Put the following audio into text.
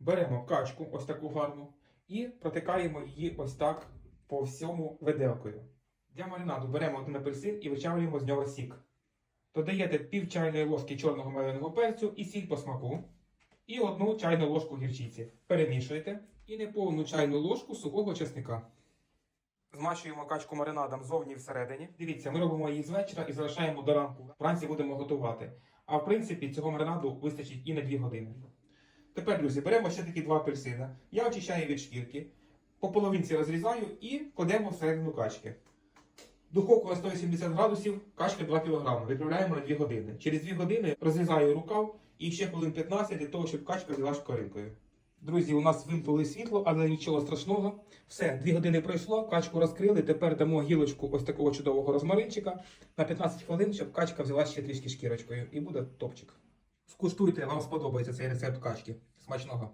Беремо качку, ось таку гарну, і протикаємо її ось так по всьому виделкою. Для маринаду беремо один апельсин і вичавлюємо з нього сік. Додаєте пів чайної ложки чорного меленого перцю і сіль по смаку. І одну чайну ложку гірчиці. Перемішуєте і неповну чайну ложку сухого чесника. Змащуємо качку маринадом зовні і всередині. Дивіться, ми робимо її з вечора і залишаємо до ранку. Вранці будемо готувати. А в принципі цього маринаду вистачить і на 2 години. Тепер, друзі, беремо ще такі два апельсина. Я очищаю від шкірки, по половинці розрізаю і кладемо всередину качки. Духовку на 180 градусів, качка 2 кг. Відправляємо на 2 години. Через 2 години розрізаю рукав і ще хвилин 15 для того, щоб качка взяла шкоринкою. Друзі, у нас вимкнули світло, але нічого страшного. Все, 2 години пройшло, качку розкрили. Тепер дамо гілочку ось такого чудового розмаринчика на 15 хвилин, щоб качка взяла ще трішки шкірочкою. І буде топчик. Скуштуйте, вам сподобається цей рецепт качки. Смачного!